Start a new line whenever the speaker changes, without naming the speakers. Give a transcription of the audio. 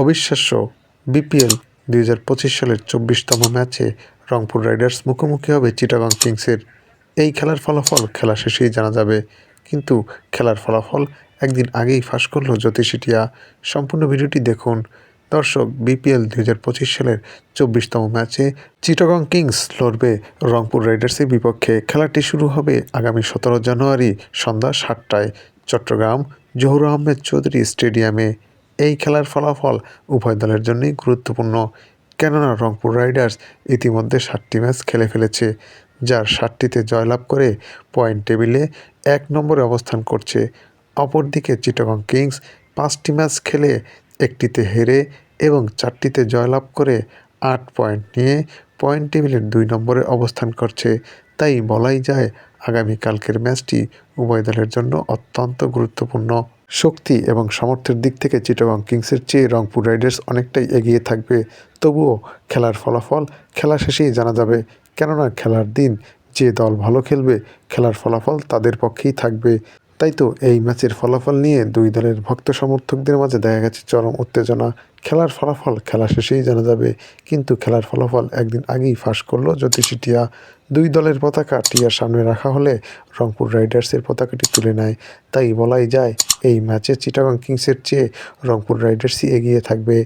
অবিশ্বাস্য বিপিএল দুই হাজার পঁচিশ সালের চব্বিশতম ম্যাচে রংপুর রাইডার্স মুখোমুখি হবে চিটাগং কিংসের। এই খেলার ফলাফল খেলা শেষেই জানা যাবে। কিন্তু খেলার ফলাফল একদিন আগেই ফাঁস করল জ্যোতিষিটিয়া সম্পূর্ণ ভিডিওটি দেখুন। দর্শক, বিপিএল দুই হাজার পঁচিশ সালের চব্বিশতম ম্যাচে চিটাগং কিংস লড়বে রংপুর রাইডার্সের বিপক্ষে। খেলাটি শুরু হবে আগামী সতেরো জানুয়ারি সন্ধ্যা সাতটায়। চট্টগ্রাম জহুর আহমেদ চৌধুরী স্টেডিয়ামে। এই খেলার ফলাফল উভয় দলের জন্যই গুরুত্বপূর্ণ। কেননা রংপুর রাইডার্স ইতিমধ্যে সাতটি ম্যাচ খেলে ফেলেছে, যার সাতটিতে জয়লাভ করে পয়েন্ট টেবিলে এক নম্বরে অবস্থান করছে। অপরদিকে চিটাগং কিংস পাঁচটি ম্যাচ খেলে একটিতে হেরে এবং চারটিতে জয়লাভ করে আট পয়েন্ট নিয়ে পয়েন্ট টেবিলের দুই নম্বরে অবস্থান করছে। তাই বলাই যায়, আগামীকালকের ম্যাচটি উভয় দলের জন্য অত্যন্ত গুরুত্বপূর্ণ। শক্তি এবং সামর্থ্যের দিক থেকে চিটাগং কিংসের চেয়ে রংপুর রাইডার্স অনেকটাই এগিয়ে থাকবে। তবুও খেলার ফলাফল খেলা শেষেই জানা যাবে, কেননা খেলার দিন যে দল ভালো খেলবে, খেলার ফলাফল তাদের পক্ষেই থাকবে। তাই তো এই ম্যাচের ফলাফল নিয়ে দুই দলের ভক্ত সমর্থকদের মাঝে দেখা গেছে চরম উত্তেজনা। খেলার ফলাফল খেলা শেষেই জানা যাবে, কিন্তু খেলার ফলাফল একদিন আগেই ফাঁস করল জ্যোতিষী টিয়া দুই দলের পতাকা টিয়ার সামনে রাখা হলে রংপুর রাইডার্সের পতাকাটি তুলে নেয়। তাই বলাই যায়, এই ম্যাচে চিটাগং কিংসের চেয়ে রংপুর রাইডার্সই এগিয়ে থাকবে।